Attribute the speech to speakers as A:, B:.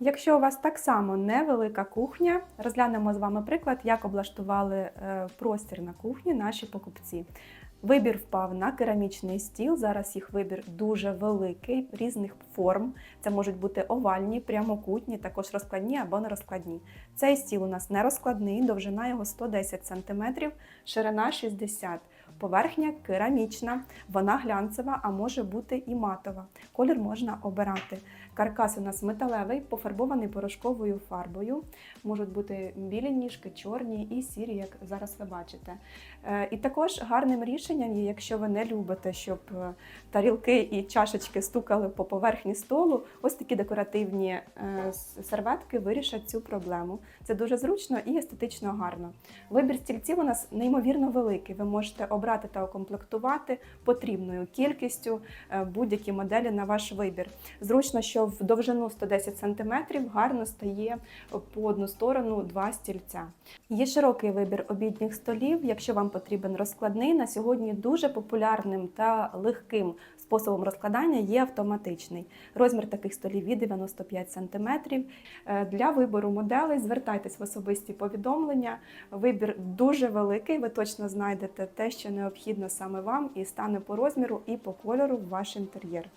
A: Якщо у вас так само невелика кухня, розглянемо з вами приклад, як облаштували е, простір на кухні наші покупці. Вибір впав на керамічний стіл. Зараз їх вибір дуже великий, різних форм. Це можуть бути овальні, прямокутні, також розкладні або нерозкладні. Цей стіл у нас не розкладний, довжина його 110 см, ширина 60 Поверхня керамічна, вона глянцева, а може бути і матова. Колір можна обирати. Каркас у нас металевий, пофарбований порошковою фарбою. Можуть бути білі ніжки, чорні і сірі, як зараз ви бачите. Е, І також гарним рішенням є, якщо ви не любите, щоб е, тарілки і чашечки стукали по поверхні столу, ось такі декоративні е, серветки вирішать цю проблему. Це дуже зручно і естетично гарно. Вибір стільців у нас неймовірно великий. Ви можете обрати та укомплектувати потрібною кількістю е, будь-які моделі на ваш вибір. Зручно, що в довжину 110 см гарно стає по одну сторону два стільця. Є широкий вибір обідніх столів. Якщо вам потрібен розкладний, на сьогодні дуже популярним та легким способом розкладання є автоматичний. Розмір таких столів від 95 см. Е, Для вибору моделей звертайтесь в особисті повідомлення. Вибір дуже великий. Ви точно знайдете те, що необхідно саме вам, і стане по розміру і по кольору в ваш інтер'єр.